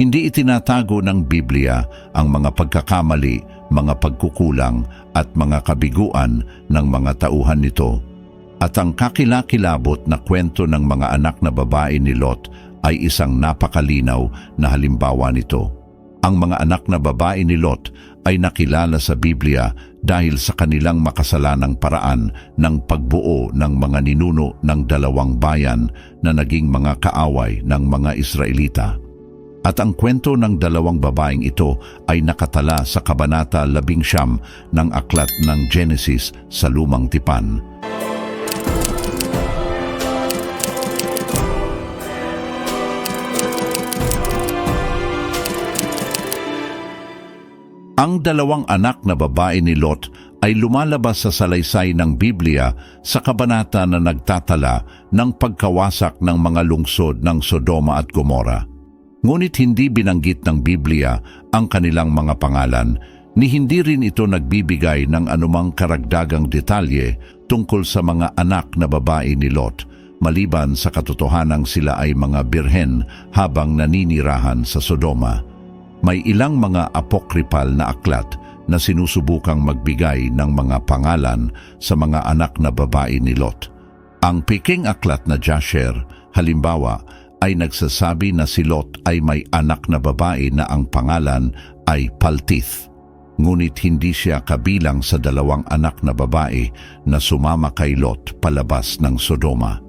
Hindi itinatago ng Biblia ang mga pagkakamali, mga pagkukulang at mga kabiguan ng mga tauhan nito. At ang kakilakilabot na kwento ng mga anak na babae ni Lot ay isang napakalinaw na halimbawa nito. Ang mga anak na babae ni Lot ay nakilala sa Biblia dahil sa kanilang makasalanang paraan ng pagbuo ng mga ninuno ng dalawang bayan na naging mga kaaway ng mga Israelita. At ang kwento ng dalawang babaeng ito ay nakatala sa Kabanata 11 ng Aklat ng Genesis sa Lumang Tipan. Ang dalawang anak na babae ni Lot ay lumalabas sa salaysay ng Biblia sa kabanata na nagtatala ng pagkawasak ng mga lungsod ng Sodoma at Gomora. Ngunit hindi binanggit ng Biblia ang kanilang mga pangalan, ni hindi rin ito nagbibigay ng anumang karagdagang detalye tungkol sa mga anak na babae ni Lot, maliban sa katotohanang sila ay mga birhen habang naninirahan sa Sodoma may ilang mga apokripal na aklat na sinusubukang magbigay ng mga pangalan sa mga anak na babae ni Lot. Ang Peking aklat na Jasher, halimbawa, ay nagsasabi na si Lot ay may anak na babae na ang pangalan ay Paltith. Ngunit hindi siya kabilang sa dalawang anak na babae na sumama kay Lot palabas ng Sodoma.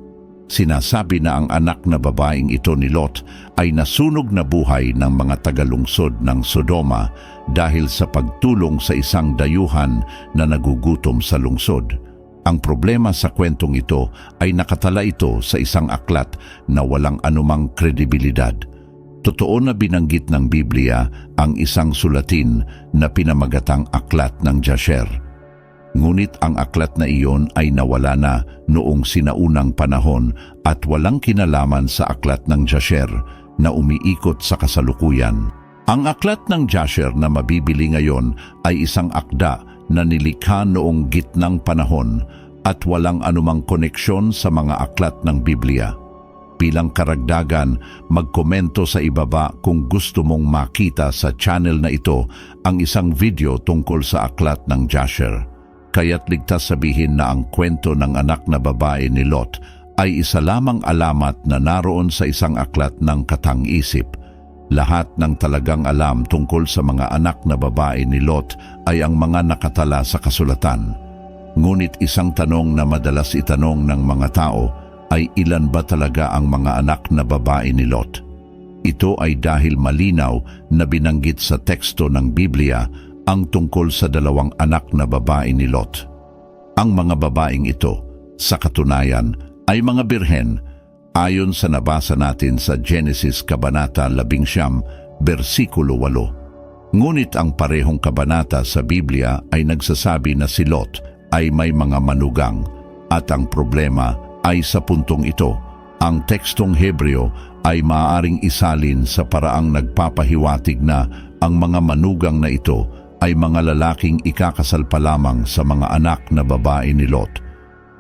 Sinasabi na ang anak na babaeng ito ni Lot ay nasunog na buhay ng mga tagalungsod ng Sodoma dahil sa pagtulong sa isang dayuhan na nagugutom sa lungsod. Ang problema sa kwentong ito ay nakatala ito sa isang aklat na walang anumang kredibilidad. Totoo na binanggit ng Biblia ang isang sulatin na pinamagatang aklat ng Jasher Ngunit ang aklat na iyon ay nawala na noong sinaunang panahon at walang kinalaman sa aklat ng Jasher na umiikot sa kasalukuyan. Ang aklat ng Jasher na mabibili ngayon ay isang akda na nilikha noong gitnang panahon at walang anumang koneksyon sa mga aklat ng Biblia. Bilang karagdagan, magkomento sa ibaba kung gusto mong makita sa channel na ito ang isang video tungkol sa aklat ng Jasher kaya't ligtas sabihin na ang kwento ng anak na babae ni Lot ay isa lamang alamat na naroon sa isang aklat ng katang-isip. Lahat ng talagang alam tungkol sa mga anak na babae ni Lot ay ang mga nakatala sa kasulatan. Ngunit isang tanong na madalas itanong ng mga tao ay ilan ba talaga ang mga anak na babae ni Lot? Ito ay dahil malinaw na binanggit sa teksto ng Biblia ang tungkol sa dalawang anak na babae ni Lot. Ang mga babaeng ito, sa katunayan, ay mga birhen ayon sa nabasa natin sa Genesis Kabanata 11, versikulo 8. Ngunit ang parehong kabanata sa Biblia ay nagsasabi na si Lot ay may mga manugang at ang problema ay sa puntong ito. Ang tekstong Hebreo ay maaaring isalin sa paraang nagpapahiwatig na ang mga manugang na ito ay mga lalaking ikakasal pa lamang sa mga anak na babae ni Lot.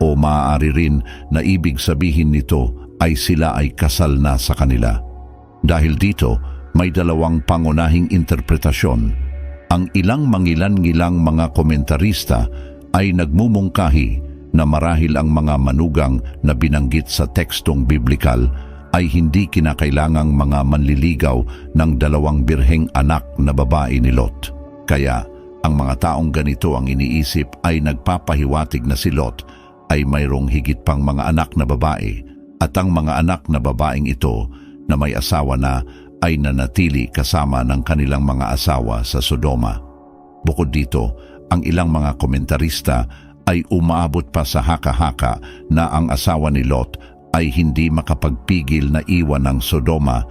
O maaari rin na ibig sabihin nito ay sila ay kasal na sa kanila. Dahil dito, may dalawang pangunahing interpretasyon. Ang ilang mangilan-ngilang mga komentarista ay nagmumungkahi na marahil ang mga manugang na binanggit sa tekstong biblikal ay hindi kinakailangang mga manliligaw ng dalawang birheng anak na babae ni Lot. Kaya ang mga taong ganito ang iniisip ay nagpapahiwatig na si Lot ay mayroong higit pang mga anak na babae at ang mga anak na babaeng ito na may asawa na ay nanatili kasama ng kanilang mga asawa sa Sodoma. Bukod dito, ang ilang mga komentarista ay umaabot pa sa haka-haka na ang asawa ni Lot ay hindi makapagpigil na iwan ng Sodoma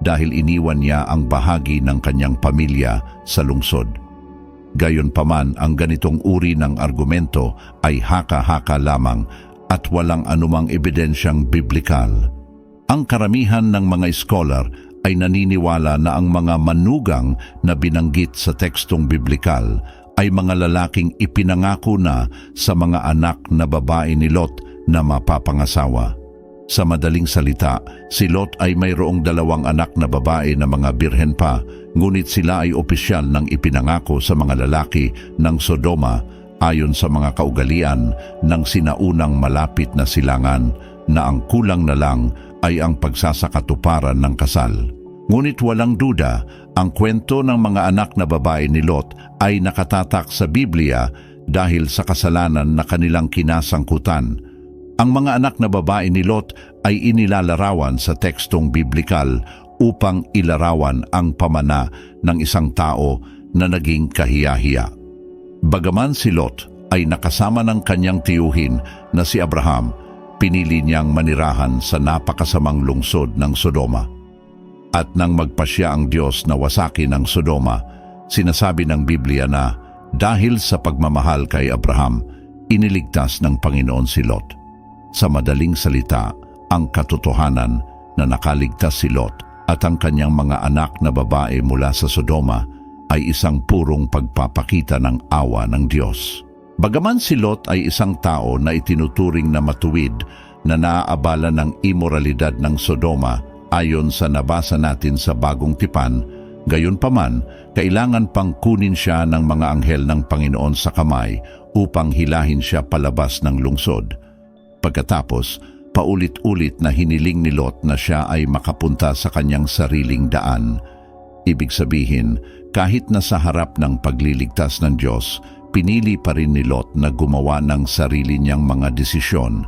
dahil iniwan niya ang bahagi ng kanyang pamilya sa lungsod. Gayon paman ang ganitong uri ng argumento ay haka-haka lamang at walang anumang ebidensyang biblikal. Ang karamihan ng mga scholar ay naniniwala na ang mga manugang na binanggit sa tekstong biblikal ay mga lalaking ipinangako na sa mga anak na babae ni Lot na mapapangasawa. Sa madaling salita, si Lot ay mayroong dalawang anak na babae na mga birhen pa, ngunit sila ay opisyal ng ipinangako sa mga lalaki ng Sodoma ayon sa mga kaugalian ng sinaunang malapit na silangan na ang kulang na lang ay ang pagsasakatuparan ng kasal. Ngunit walang duda, ang kwento ng mga anak na babae ni Lot ay nakatatak sa Biblia dahil sa kasalanan na kanilang kinasangkutan. Ang mga anak na babae ni Lot ay inilalarawan sa tekstong biblikal upang ilarawan ang pamana ng isang tao na naging kahiyahiya. Bagaman si Lot ay nakasama ng kanyang tiyuhin na si Abraham, pinili niyang manirahan sa napakasamang lungsod ng Sodoma. At nang magpasya ang Diyos na wasakin ang Sodoma, sinasabi ng Biblia na dahil sa pagmamahal kay Abraham, iniligtas ng Panginoon si Lot. Sa madaling salita, ang katotohanan na nakaligtas si Lot at ang kanyang mga anak na babae mula sa Sodoma ay isang purong pagpapakita ng awa ng Diyos. Bagaman si Lot ay isang tao na itinuturing na matuwid na naaabala ng imoralidad ng Sodoma ayon sa nabasa natin sa bagong tipan, gayon paman, kailangan pang kunin siya ng mga anghel ng Panginoon sa kamay upang hilahin siya palabas ng lungsod. Pagkatapos, paulit-ulit na hiniling ni Lot na siya ay makapunta sa kanyang sariling daan. Ibig sabihin, kahit na sa harap ng pagliligtas ng Diyos, pinili pa rin ni Lot na gumawa ng sarili niyang mga desisyon.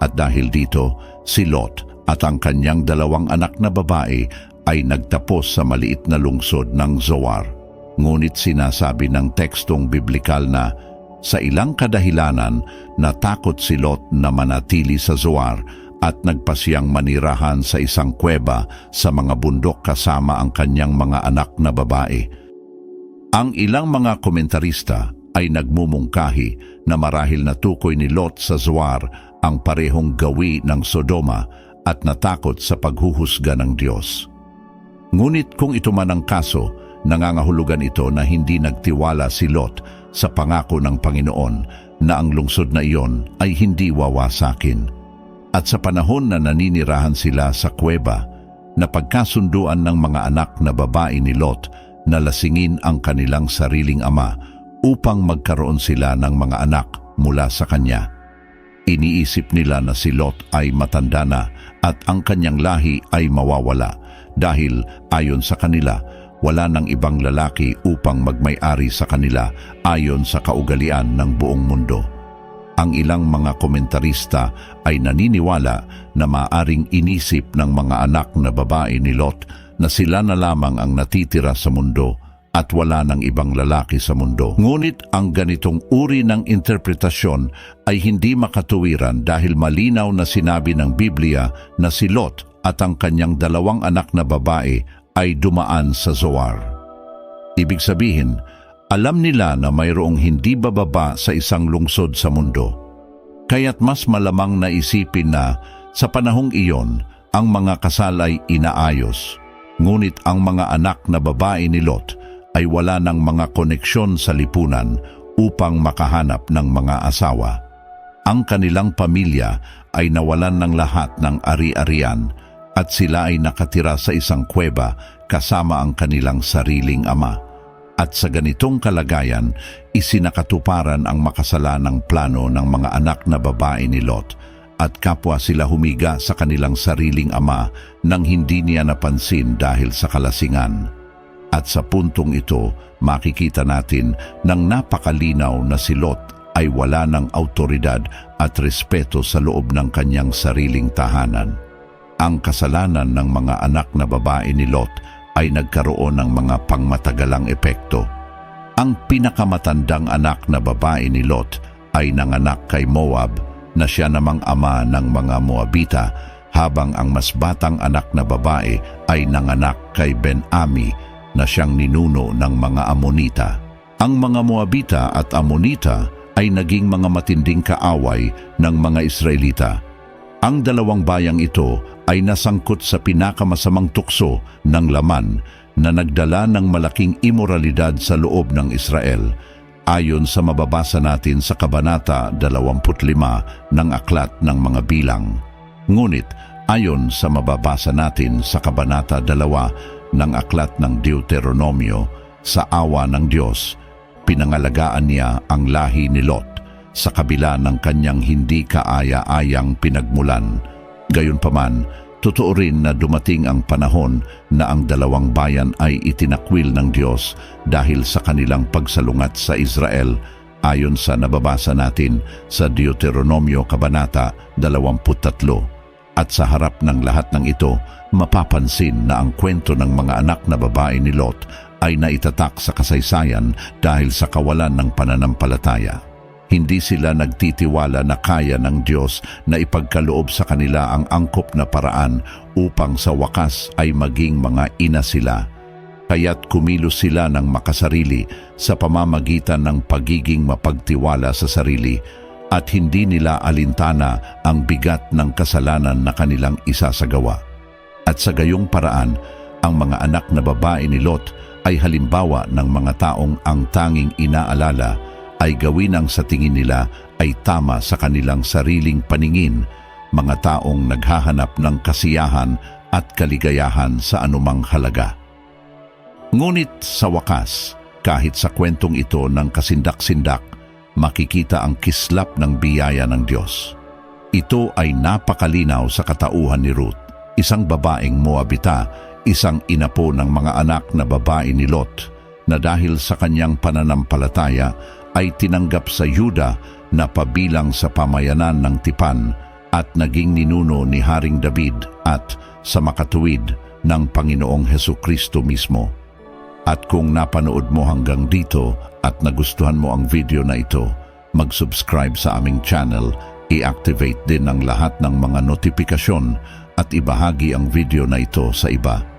At dahil dito, si Lot at ang kanyang dalawang anak na babae ay nagtapos sa maliit na lungsod ng Zoar. Ngunit sinasabi ng tekstong biblikal na sa ilang kadahilanan, natakot si Lot na manatili sa Zoar at nagpasiyang manirahan sa isang kuweba sa mga bundok kasama ang kanyang mga anak na babae. Ang ilang mga komentarista ay nagmumungkahi na marahil natukoy ni Lot sa Zoar ang parehong gawi ng Sodoma at natakot sa paghuhusga ng Diyos. Ngunit kung ito man ang kaso, nangangahulugan ito na hindi nagtiwala si Lot sa pangako ng Panginoon na ang lungsod na iyon ay hindi wawasakin. At sa panahon na naninirahan sila sa kuweba, na pagkasunduan ng mga anak na babae ni Lot na lasingin ang kanilang sariling ama upang magkaroon sila ng mga anak mula sa kanya. Iniisip nila na si Lot ay matanda na at ang kanyang lahi ay mawawala dahil ayon sa kanila wala ng ibang lalaki upang magmay-ari sa kanila ayon sa kaugalian ng buong mundo. Ang ilang mga komentarista ay naniniwala na maaring inisip ng mga anak na babae ni Lot na sila na lamang ang natitira sa mundo at wala ng ibang lalaki sa mundo. Ngunit ang ganitong uri ng interpretasyon ay hindi makatuwiran dahil malinaw na sinabi ng Biblia na si Lot at ang kanyang dalawang anak na babae ay dumaan sa Zoar. Ibig sabihin, alam nila na mayroong hindi bababa sa isang lungsod sa mundo. Kaya't mas malamang na isipin na sa panahong iyon, ang mga kasal ay inaayos. Ngunit ang mga anak na babae ni Lot ay wala ng mga koneksyon sa lipunan upang makahanap ng mga asawa. Ang kanilang pamilya ay nawalan ng lahat ng ari-arian at sila ay nakatira sa isang kuweba kasama ang kanilang sariling ama. At sa ganitong kalagayan, isinakatuparan ang makasalanang plano ng mga anak na babae ni Lot at kapwa sila humiga sa kanilang sariling ama nang hindi niya napansin dahil sa kalasingan. At sa puntong ito, makikita natin nang napakalinaw na si Lot ay wala ng autoridad at respeto sa loob ng kanyang sariling tahanan ang kasalanan ng mga anak na babae ni Lot ay nagkaroon ng mga pangmatagalang epekto. Ang pinakamatandang anak na babae ni Lot ay nanganak kay Moab na siya namang ama ng mga Moabita habang ang mas batang anak na babae ay nanganak kay Ben-Ami na siyang ninuno ng mga Amonita. Ang mga Moabita at Amonita ay naging mga matinding kaaway ng mga Israelita. Ang dalawang bayang ito ay nasangkot sa pinakamasamang tukso ng laman na nagdala ng malaking imoralidad sa loob ng Israel ayon sa mababasa natin sa Kabanata 25 ng Aklat ng Mga Bilang. Ngunit ayon sa mababasa natin sa Kabanata 2 ng Aklat ng Deuteronomio, sa awa ng Diyos, pinangalagaan niya ang lahi ni Lot sa kabila ng kanyang hindi kaaya-ayang pinagmulan. Gayunpaman, totoo rin na dumating ang panahon na ang dalawang bayan ay itinakwil ng Diyos dahil sa kanilang pagsalungat sa Israel ayon sa nababasa natin sa Deuteronomio Kabanata 23. At sa harap ng lahat ng ito, mapapansin na ang kwento ng mga anak na babae ni Lot ay naitatak sa kasaysayan dahil sa kawalan ng pananampalataya. Hindi sila nagtitiwala na kaya ng Diyos na ipagkaloob sa kanila ang angkop na paraan upang sa wakas ay maging mga ina sila. Kaya't kumilos sila ng makasarili sa pamamagitan ng pagiging mapagtiwala sa sarili at hindi nila alintana ang bigat ng kasalanan na kanilang isasagawa. At sa gayong paraan, ang mga anak na babae ni Lot ay halimbawa ng mga taong ang tanging inaalala ay gawin ang sa tingin nila ay tama sa kanilang sariling paningin, mga taong naghahanap ng kasiyahan at kaligayahan sa anumang halaga. Ngunit sa wakas, kahit sa kwentong ito ng kasindak-sindak, makikita ang kislap ng biyaya ng Diyos. Ito ay napakalinaw sa katauhan ni Ruth, isang babaeng Moabita, isang inapo ng mga anak na babae ni Lot, na dahil sa kanyang pananampalataya ay tinanggap sa Yuda na pabilang sa pamayanan ng tipan at naging ninuno ni Haring David at sa makatuwid ng Panginoong Heso Kristo mismo. At kung napanood mo hanggang dito at nagustuhan mo ang video na ito, mag-subscribe sa aming channel, i-activate din ang lahat ng mga notifikasyon at ibahagi ang video na ito sa iba